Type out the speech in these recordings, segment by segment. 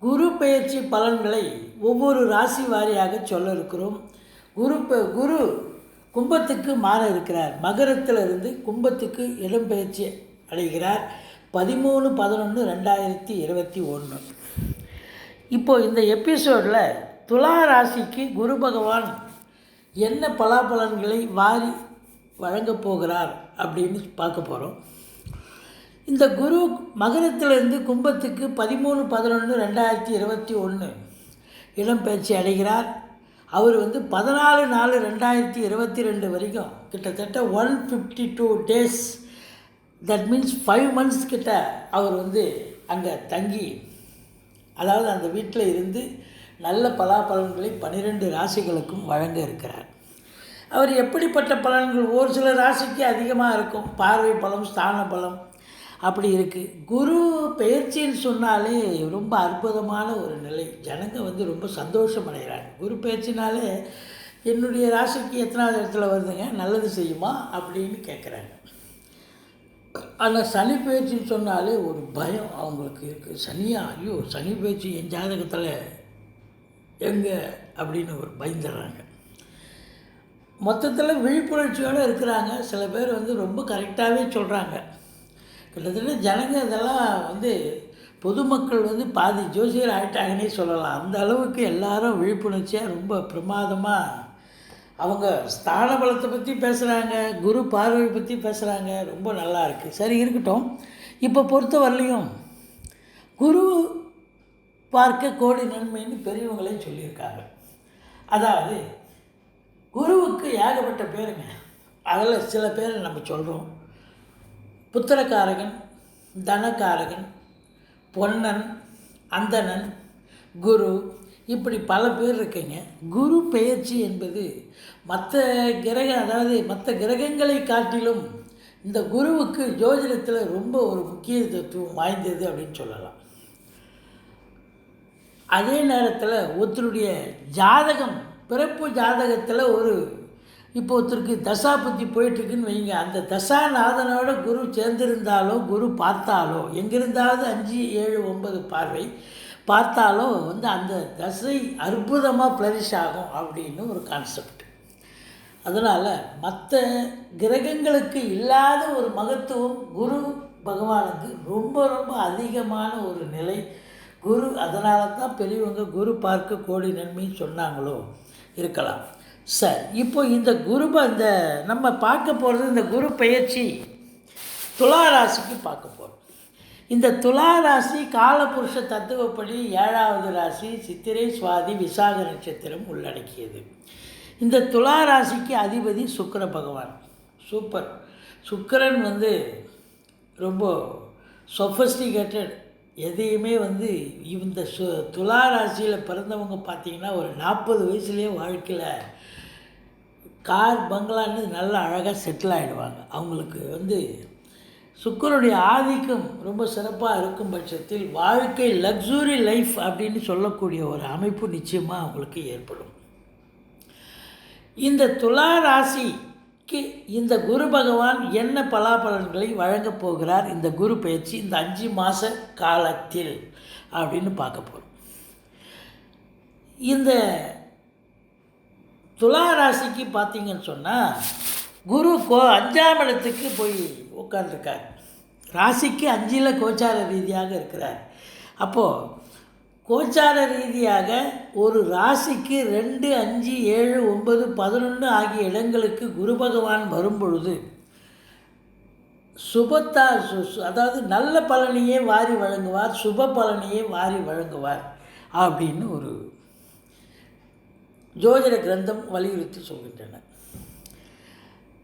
குரு பெயர்ச்சி பலன்களை ஒவ்வொரு ராசி வாரியாக சொல்ல இருக்கிறோம். குரு பெ- குரு கும்பத்துக்கு மாற இருக்கிறார். மகரத்திலிருந்து கும்பத்துக்கு இடம்பெயர்ச்சி அடைகிறார். பதிமூணு பதினொன்று ரெண்டாயிரத்தி இருபத்தி ஒன்று இப்போது இந்த எபிசோடில் துலா ராசிக்கு குரு பகவான் என்ன பலாபலன்களை வாரி வழங்கப் போகிறார் அப்படின்னு பார்க்க போகிறோம் இந்த குரு மகரத்திலிருந்து கும்பத்துக்கு பதிமூணு பதினொன்று ரெண்டாயிரத்தி இருபத்தி ஒன்று இடம்பெயர்ச்சி அடைகிறார். அவர் வந்து பதினாலு நாலு ரெண்டாயிரத்தி இருபத்தி ரெண்டு வரைக்கும் கிட்டத்தட்ட one fifty two days that means five months கிட்ட அவர் வந்து அங்கே தங்கி அதாவது அந்த வீட்டில் இருந்து நல்ல பலாபலன்களை பன்னிரெண்டு ராசிகளுக்கும் வழங்க இருக்கிறார். அவர் எப்படிப்பட்ட பலன்கள்? ஒரு சில ராசிக்கு அதிகமாக இருக்கும். பார்வை பலம் ஸ்தான பலம் அப்படி இருக்குது குரு பெயர்ச்சின்னு சொன்னாலே ரொம்ப அற்புதமான ஒரு நிலை. ஜனங்க வந்து ரொம்ப சந்தோஷம் அடைகிறாங்க. குரு பயிற்சினாலே என்னுடைய ராசிக்கு எத்தனாவது இடத்துல வருதுங்க? நல்லது செய்யுமா? அப்படின்னு கேட்குறாங்க ஆனால் சனி பயிற்சின்னு சொன்னாலே ஒரு பயம் அவங்களுக்கு இருக்குது சனியா? ஐயோ சனி பயிற்சி என் ஜாதகத்தில் எங்கே? அப்படின்னு ஒரு பயந்துடுறாங்க மொத்தத்தில் விழிப்புணர்ச்சியோடு இருக்கிறாங்க. சில பேர் வந்து ரொம்ப கரெக்டாகவே சொல்கிறாங்க கிட்டத்தட்ட ஜனங்க இதெல்லாம் வந்து பொதுமக்கள் வந்து பாதி ஜோசியர் ஆகிட்டாங்கன்னே சொல்லலாம். அந்த அளவுக்கு எல்லாரும் விழிப்புணர்ச்சியாக ரொம்ப பிரமாதமாக அவங்க ஸ்தான பலத்தை பற்றி பேசுகிறாங்க குரு பார்வை பற்றி பேசுகிறாங்க ரொம்ப நல்லா இருக்குது சரி இருக்கட்டும். இப்போ பொறுத்த வரலையும் குரு பார்க்க கோடி நன்மைன்னு பெரியவங்களே சொல்லியிருக்காங்க. அதாவது குருவுக்கு ஏகப்பட்ட பேருங்க. அதில் சில பேர் நம்ம சொல்கிறோம் புத்திரக்காரகன் தனக்காரகன் பொன்னன் அந்தணன் குரு இப்படி பல பேர் இருக்கீங்க. குரு பெயர்ச்சி என்பது மற்ற கிரக அதாவது மற்ற கிரகங்களை காட்டிலும் இந்த குருவுக்கு ஜோதிடத்தில் ரொம்ப ஒரு முக்கியத்துவம் வாய்ந்தது அப்படின்னு சொல்லலாம். அதே நேரத்தில் ஒருத்தருடைய ஜாதகம் பிறப்பு ஜாதகத்தில் ஒரு இப்போ ஒருத்தருக்கு தசா புத்தி போயிட்டுருக்குன்னு வைங்க. அந்த தசாநாதனோட குரு சேர்ந்திருந்தாலோ குரு பார்த்தாலோ எங்கிருந்தாவது அஞ்சு ஏழு ஒன்பது பார்வை பார்த்தாலோ வந்து அந்த தசை அற்புதமாக ஃப்ளரிஷ் ஆகும் அப்படின்னு ஒரு கான்செப்ட் அதனால் மற்ற கிரகங்களுக்கு இல்லாத ஒரு மகத்துவம் குரு பகவானுக்கு ரொம்ப ரொம்ப அதிகமான ஒரு நிலை. குரு அதனால தான் பெரியவங்க குரு பார்க்க கோடி நன்மைன்னு சொன்னாங்களோ இருக்கலாம். சார் இப்போ இந்த குரு இந்த நம்ம பார்க்க போகிறது இந்த குரு பயிற்சி துலா ராசிக்கு பார்க்க போகிறோம் இந்த துலா ராசி காலபுருஷ தத்துவப்படி ஏழாவது ராசி சித்திரை சுவாதி விசாக நட்சத்திரம் உள்ளடக்கியது. இந்த துலா ராசிக்கு அதிபதி சுக்கர பகவான். சூப்பர். சுக்கரன் வந்து ரொம்ப சொஃபஸ்டிகேட்டட். எதையுமே வந்து இந்த சு துலா ராசியில் பிறந்தவங்க பார்த்தீங்கன்னா ஒரு நாற்பது வயசுலேயே வாழ்க்கையில் கார் பங்களான்னு நல்லா அழகாக செட்டில் ஆகிடுவாங்க அவங்களுக்கு வந்து சுக்கரனுடைய ஆதிக்கம் ரொம்ப சிறப்பாக இருக்கும் பட்சத்தில் வாழ்க்கை லக்ஸுரி லைஃப் அப்படின்னு சொல்லக்கூடிய ஒரு அமைப்பு நிச்சயமாக அவங்களுக்கு ஏற்படும். இந்த துலா ராசிக்கு இந்த குரு பகவான் என்ன பலாபலன்களை வழங்கப் போகிறார்? இந்த குரு பயிற்சி இந்த அஞ்சு மாத காலத்தில் அப்படின்னு பார்க்க போகிறோம் இந்த துலா ராசிக்கு பார்த்தீங்கன்னு சொன்னால் குரு கோ அஞ்சாம் இடத்துக்கு போய் உட்காந்துருக்கார் ராசிக்கு அஞ்சில் கோச்சார ரீதியாக இருக்கிறார். அப்போது கோச்சார ரீதியாக ஒரு ராசிக்கு ரெண்டு அஞ்சு ஏழு ஒன்பது பதினொன்று ஆகிய இடங்களுக்கு குரு பகவான் வரும்பொழுது சுபத்தா சு- அதாவது நல்ல பலனையே வாரி வழங்குவார் சுப பலனையே வாரி வழங்குவார் அப்படின்னு ஒரு ஜோதிட கிரந்தம் வலியுறுத்தி சொல்கின்றன.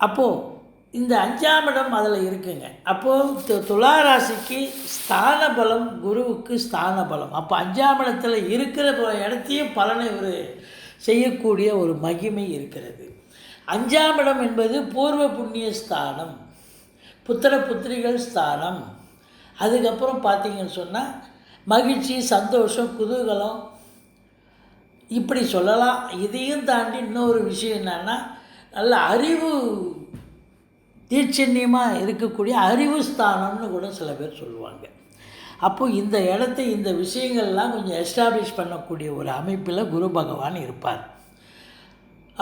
அப்போது இந்த அஞ்சாம் இடம் அதில் இருக்குங்க. அப்போது து துலா ராசிக்கு ஸ்தான பலம் குருவுக்கு ஸ்தான பலம் அப்போ அஞ்சாம் இடத்துல இருக்கிற இடத்தையும் பலனை ஒரு செய்யக்கூடிய ஒரு மகிமை இருக்கிறது. அஞ்சாம் இடம் என்பது பூர்வ புண்ணிய ஸ்தானம் புத்திர புத்திரிகள் ஸ்தானம். அதுக்கப்புறம் பார்த்தீங்கன்னு சொன்னால் மகிழ்ச்சி சந்தோஷம் குதூகலம் இப்படி சொல்லலாம். இதையும் தாண்டி இன்னொரு விஷயம் என்னென்னா நல்ல அறிவு தீட்சண்யமாக இருக்கக்கூடிய அறிவு ஸ்தானம்னு கூட சில பேர் சொல்லுவாங்க. அப்போ இந்த இடத்தை இந்த விஷயங்கள்லாம் கொஞ்சம் எஸ்டாப்ளிஷ் பண்ணக்கூடிய ஒரு அமைப்பில் குரு பகவான் இருப்பார்.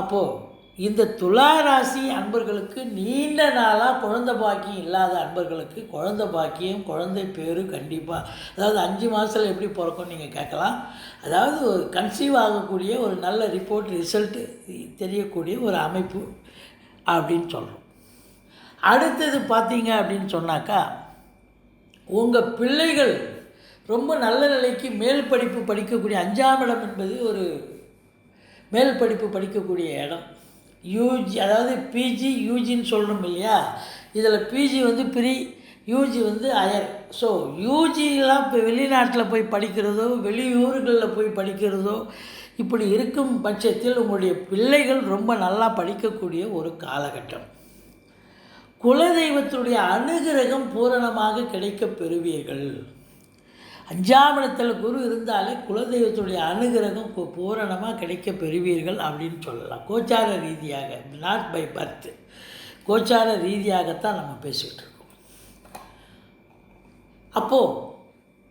அப்போது இந்த துலா ராசி அன்பர்களுக்கு நீண்ட நாளாக குழந்தை பாக்கியம் இல்லாத அன்பர்களுக்கு குழந்தை பாக்கியம் குழந்தை பேர் கண்டிப்பாக அதாவது அஞ்சு மாதத்தில் எப்படி பிறக்கும் நீங்கள் கேட்கலாம். அதாவது ஒரு கன்சீவ் ஆகக்கூடிய ஒரு நல்ல ரிப்போர்ட் ரிசல்ட்டு தெரியக்கூடிய ஒரு அமைப்பு அப்படின்னு சொல்கிறோம் அடுத்தது பார்த்தீங்க அப்படின்னு சொன்னாக்கா உங்கள் பிள்ளைகள் ரொம்ப நல்ல நிலைக்கு மேல் படிப்பு படிக்கக்கூடிய அஞ்சாம் இடம் என்பது ஒரு மேல் படிப்பு படிக்கக்கூடிய இடம். யூஜி அதாவது பிஜி யூஜின்னு சொல்கிறோம் இல்லையா? இதில் பிஜி வந்து ப்ரீ யூஜி வந்து அயர். ஸோ யூஜிலாம் இப்போ வெளிநாட்டில் போய் படிக்கிறதோ வெளியூர்களில் போய் படிக்கிறதோ இப்படி இருக்கும் பட்சத்தில் உங்களுடைய பிள்ளைகள் ரொம்ப நல்லா படிக்கக்கூடிய ஒரு காலகட்டம். குலதெய்வத்துடைய அனுகிரகம் பூரணமாக கிடைக்கப் பெறுவீர்கள். அஞ்சாம் இடத்துல குரு இருந்தாலே குலதெய்வத்துடைய அனுகிரகம் பூரணமாக கிடைக்க பெறுவீர்கள் அப்படின்னு சொல்லலாம். கோச்சார ரீதியாக நாட் பை பர்த் கோச்சார ரீதியாகத்தான் நம்ம பேசிகிட்டு இருக்கோம். அப்போது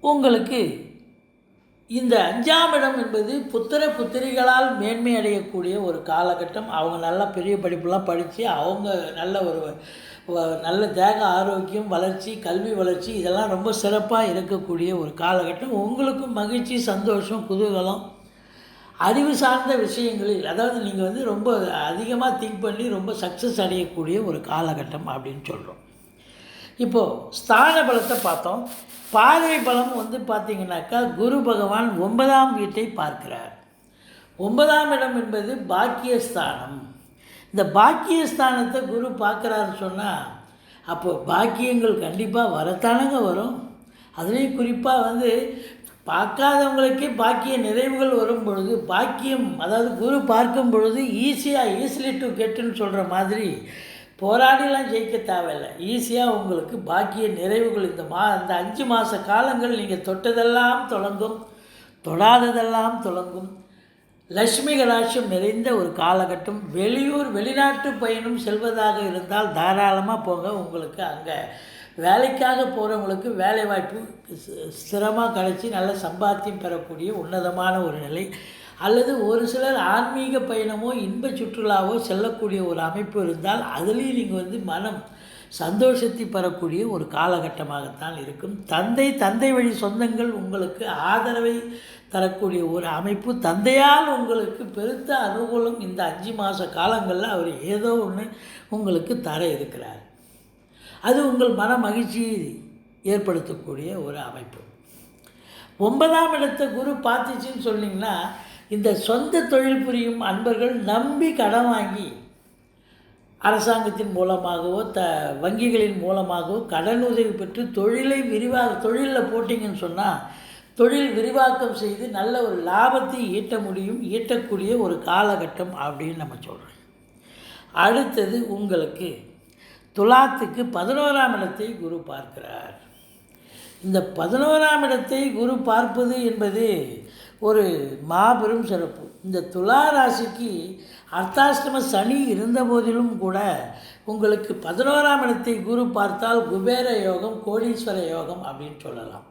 உங்களுக்கு இந்த அஞ்சாம் இடம் என்பது புத்திர புத்திரிகளால் மேன்மை அடையக்கூடிய ஒரு காலகட்டம். அவங்க நல்லா பெரிய படிப்புலாம் படித்து அவங்க நல்ல ஒரு நல்ல தேக ஆரோக்கியம் வளர்ச்சி கல்வி வளர்ச்சி இதெல்லாம் ரொம்ப சிறப்பாக இருக்கக்கூடிய ஒரு காலகட்டம். உங்களுக்கும் மகிழ்ச்சி சந்தோஷம் குதூகலம் அறிவு சார்ந்த விஷயங்களில் அதாவது நீங்கள் வந்து ரொம்ப அதிகமாக திங்க் பண்ணி ரொம்ப சக்ஸஸ் அடையக்கூடிய ஒரு காலகட்டம் அப்படின்னு சொல்கிறோம் இப்போது ஸ்தான பலத்தை பார்த்தோம். பார்வை பலம் வந்து பார்த்திங்கனாக்கா குரு பகவான் ஒன்பதாம் வீட்டை பார்க்கிறார். ஒன்பதாம் இடம் என்பது பாக்கியஸ்தானம். இந்த பாக்கியஸ்தானத்தை குரு பார்க்குறாரு சொன்னால் அப்போ பாக்கியங்கள் கண்டிப்பாக வரத்தானங்க வரும். அதுலேயும் குறிப்பாக வந்து பார்க்காதவங்களுக்கே பாக்கிய நிறைவுகள் வரும் பொழுது பாக்கியம் அதாவது குரு பார்க்கும் பொழுது ஈஸியாக ஈஸிலி டு கெட்டுன்னு சொல்கிற மாதிரி போராடிலாம் ஜெயிக்க தேவையில்லை. ஈஸியாக உங்களுக்கு பாக்கிய நிறைவுகள் இந்த மா இந்த அஞ்சு மாத காலங்கள் நீங்கள் தொட்டதெல்லாம் தொடங்கும் தொடாததெல்லாம் தொடங்கும் லட்சுமி கடாட்சியம் நிறைந்த ஒரு காலகட்டம். வெளியூர் வெளிநாட்டு பயணம் செல்வதாக இருந்தால் தாராளமாக போங்க. உங்களுக்கு அங்கே வேலைக்காக போகிறவங்களுக்கு வேலை வாய்ப்பு ஸ்திரமாக கிடச்சி நல்ல சம்பாத்தியம் பெறக்கூடிய உன்னதமான ஒரு நிலை. அல்லது ஒரு சிலர் ஆன்மீக பயணமோ இன்ப சுற்றுலாவோ செல்லக்கூடிய ஒரு அமைப்பு இருந்தால் அதுலேயும் நீங்கள் வந்து மனம் சந்தோஷத்தை பெறக்கூடிய ஒரு காலகட்டமாகத்தான் இருக்கும். தந்தை தந்தை வழி சொந்தங்கள் உங்களுக்கு ஆதரவை தரக்கூடிய ஒரு அமைப்பு. தந்தையால் உங்களுக்கு பெருத்த அனுகூலம் இந்த அஞ்சு மாத காலங்களில் அவர் ஏதோ ஒன்று உங்களுக்கு தர இருக்கிறார். அது உங்கள் மன மகிழ்ச்சியை ஏற்படுத்தக்கூடிய ஒரு அமைப்பு. ஒன்பதாம் இடத்த குரு பார்த்துச்சின்னு சொன்னீங்கன்னா இந்த சொந்த தொழில் புரியும் அன்பர்கள் நம்பி கடன் வாங்கி அரசாங்கத்தின் மூலமாகவோ த வங்கிகளின் மூலமாகவோ கடன் உதவி பெற்று தொழிலை விரிவாக தொழிலில் போட்டிங்கன்னு சொன்னால் தொழில் விரிவாக்கம் செய்து நல்ல ஒரு லாபத்தை ஈட்ட முடியும் ஈட்டக்கூடிய ஒரு காலகட்டம் அப்படின்னு நம்ம சொல்கிறோம் அடுத்தது உங்களுக்கு துலாத்துக்கு பதினோராம் இடத்தை குரு பார்க்கிறார். இந்த பதினோராம் இடத்தை குரு பார்ப்பது என்பது ஒரு மாபெரும் சிறப்பு. இந்த துலா ராசிக்கு அர்த்தாஷ்டம சனி இருந்த போதிலும் கூட உங்களுக்கு பதினோராம் இடத்தை குரு பார்த்தால் குபேர யோகம் கோடீஸ்வர யோகம் அப்படின்னு சொல்லலாம்.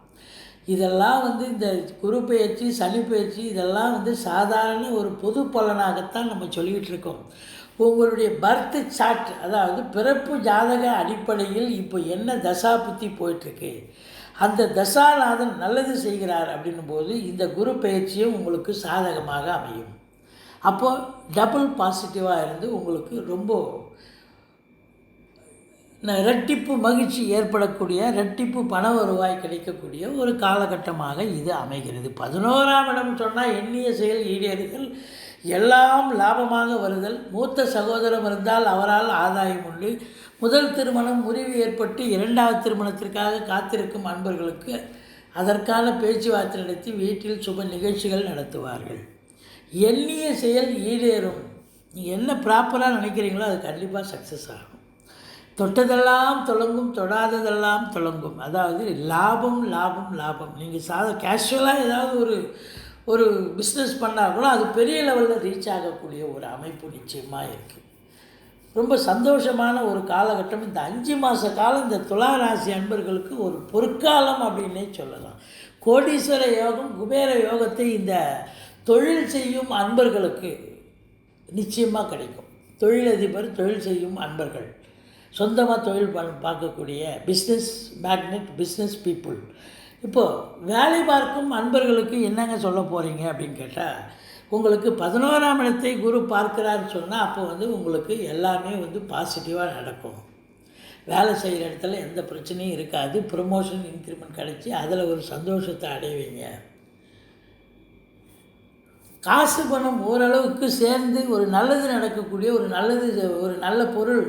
இதெல்லாம் வந்து இந்த குரு பயிற்சி சனி பயிற்சி இதெல்லாம் வந்து சாதாரண ஒரு பொது பலனாகத்தான் நம்ம சொல்லிக்கிட்டு இருக்கோம். உங்களுடைய பர்த் சாட் அதாவது பிறப்பு ஜாதக அடிப்படையில் இப்போ என்ன தசா புத்தி போயிட்டுருக்கு? அந்த தசாநாதன் நல்லது செய்கிறார் அப்படின்னும் போது இந்த குரு பயிற்சியும் உங்களுக்கு சாதகமாக அமையும். அப்போது டபுள் பாசிட்டிவாக இருந்து உங்களுக்கு ரொம்ப ந- ரெட்டிப்பு மகிழ்ச்சி ஏற்படக்கூடிய ரெட்டிப்பு பண வருவாய் கிடைக்கக்கூடிய ஒரு காலகட்டமாக இது அமைகிறது. பதினோராம் இடம் சொன்னால் எண்ணிய செயல் ஈடேறுதல் எல்லாம் லாபமாக வருதல். மூத்த சகோதரம் இருந்தால் அவரால் ஆதாயம் உண்டு. முதல் திருமணம் முறிவு ஏற்பட்டு இரண்டாவது திருமணத்திற்காக காத்திருக்கும் அன்பர்களுக்கு அதற்கான பேச்சுவார்த்தை நடத்தி வீட்டில் சுப நிகழ்ச்சிகள் நடத்துவார்கள். எண்ணிய செயல் ஈடேறும். நீங்கள் என்ன ப்ராப்பராக நினைக்கிறீங்களோ அது கண்டிப்பாக சக்ஸஸ் ஆகும். தொட்டதெல்லாம் தொடங்கும் தொடாததெல்லாம் தொடங்கும் அதாவது லாபம் லாபம் லாபம். நீங்கள் சாத கேஷுவலாக ஏதாவது ஒரு ஒரு பிஸ்னஸ் பண்ணால் கூட அது பெரிய லெவலில் ரீச் ஆகக்கூடிய ஒரு அமைப்பு நிச்சயமாக இருக்குது ரொம்ப சந்தோஷமான ஒரு காலகட்டம். இந்த அஞ்சு மாத காலம் இந்த துலா ராசி அன்பர்களுக்கு ஒரு பொற்காலம் அப்படின்னே சொல்லலாம். கோடீஸ்வர யோகம் குபேர யோகத்தை இந்த தொழில் செய்யும் அன்பர்களுக்கு நிச்சயமாக கிடைக்கும். தொழிலதிபர் தொழில் செய்யும் அன்பர்கள். சொந்தமாக தொழில் பண் பார்க்கக்கூடிய பிஸ்னஸ் மேக்னெட் பிஸ்னஸ் பீப்புள் இப்போது வேலை பார்க்கும் அன்பர்களுக்கு என்னங்க சொல்ல போகிறீங்க அப்படின்னு கேட்டால் உங்களுக்கு பதினோராம் இடத்தை குரு பார்க்கிறான்னு சொன்னால் அப்போ வந்து உங்களுக்கு எல்லாமே வந்து பாசிட்டிவாக நடக்கும். வேலை செய்கிற இடத்துல எந்த பிரச்சனையும் இருக்காது. ப்ரொமோஷன் இன்க்ரிமெண்ட் கிடச்சி அதில் ஒரு சந்தோஷத்தை அடைவீங்க. காசு பணம் ஓரளவுக்கு சேர்ந்து ஒரு நல்லது நடக்கக்கூடிய ஒரு நல்லது ஒரு நல்ல பொருள்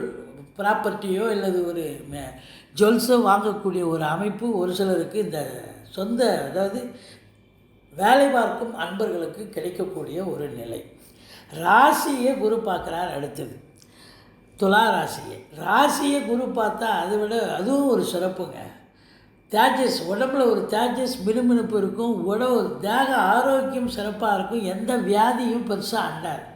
ப்ராப்பர்ட்டியோ அல்லது ஒரு ஜுவல்ஸோ வாங்கக்கூடிய ஒரு அமைப்பு ஒரு சிலருக்கு இந்த சொந்த அதாவது வேலை பார்க்கும் அன்பர்களுக்கு கிடைக்கக்கூடிய ஒரு நிலை. ராசியை குரு பார்க்குறார் அடுத்தது. துலா ராசியை. ராசியை குரு பார்த்தா அதை விட அதுவும் ஒரு சிறப்புங்க. தேஜஸ் உடம்புல ஒரு தேஜஸ் மினுமினுப்பு இருக்கும். உடம்பு தேக ஆரோக்கியம் சிறப்பாக இருக்கும். எந்த வியாதியும் பெருசாக அண்டாது.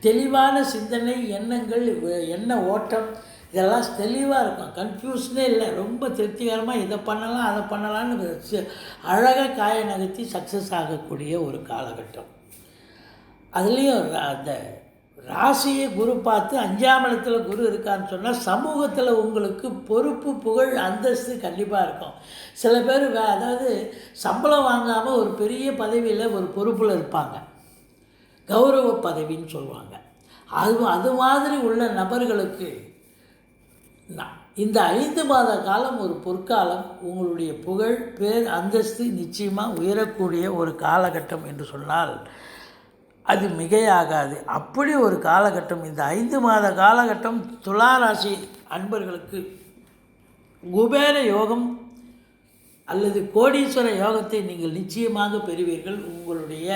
தெளிவான சிந்தனை எண்ணங்கள் எண்ண ஓட்டம் இதெல்லாம் தெளிவாக இருக்கும். கன்ஃபியூஷனே இல்லை. ரொம்ப திருப்திகரமாக இதை பண்ணலாம் அதை பண்ணலான்னு அழகாக காய நகர்த்தி சக்ஸஸ் ஆகக்கூடிய ஒரு காலகட்டம். அதுலேயும் அந்த ராசியை குரு பார்த்து அஞ்சாம் இடத்துல குரு இருக்கான்னு சொன்னால் சமூகத்தில் உங்களுக்கு பொறுப்பு புகழ் அந்தஸ்து கண்டிப்பாக இருக்கும். சில பேர் வே அதாவது சம்பளம் வாங்காமல் ஒரு பெரிய பதவியில் ஒரு பொறுப்பில் இருப்பாங்க. கௌரவ பதவின்னு சொல்லுவாங்க. அது அது மாதிரி உள்ள நபர்களுக்கு இந்த ஐந்து மாத காலம் ஒரு பொற்காலம் உங்களுடைய புகழ் பேர் அந்தஸ்து நிச்சயமாக உயரக்கூடிய ஒரு காலகட்டம் என்று சொன்னால் அது மிகையாகாது. அப்படி ஒரு காலகட்டம் இந்த ஐந்து மாத காலகட்டம் துலா ராசி அன்பர்களுக்கு குபேர யோகம் அல்லது கோடீஸ்வர யோகத்தை நீங்கள் நிச்சயமாக பெறுவீர்கள். உங்களுடைய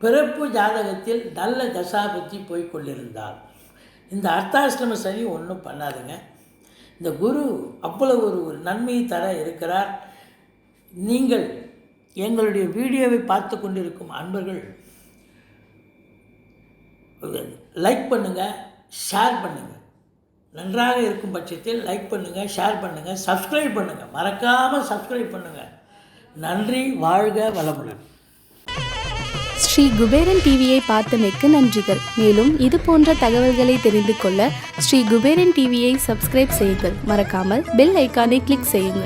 பிறப்பு ஜாதகத்தில் நல்ல தசாபத்தி போய்கொண்டிருந்தால் இந்த அர்த்தாஷ்டம சனி ஒன்றும் பண்ணாதுங்க. இந்த குரு அவ்வளவு ஒரு ஒரு நன்மையை தர இருக்கிறார். நீங்கள் எங்களுடைய வீடியோவை பார்த்து கொண்டிருக்கும் அன்பர்கள் லைக் பண்ணுங்கள் ஷேர் பண்ணுங்கள் நன்றாக இருக்கும் பட்சத்தில் லைக் பண்ணுங்கள் ஷேர் பண்ணுங்கள் சப்ஸ்கிரைப் பண்ணுங்கள் மறக்காமல் சப்ஸ்கிரைப் பண்ணுங்கள் நன்றி வாழ்க வளமுடன். ஸ்ரீ குபேரன் டிவியை பார்த்தமைக்கு நன்றிகள். மேலும் இது போன்ற தகவல்களை தெரிந்து கொள்ள ஸ்ரீ குபேரன் டிவியை சப்ஸ்கிரைப் செய்யுங்கள். மறக்காமல் பெல் ஐக்கானை கிளிக் செய்யுங்கள்.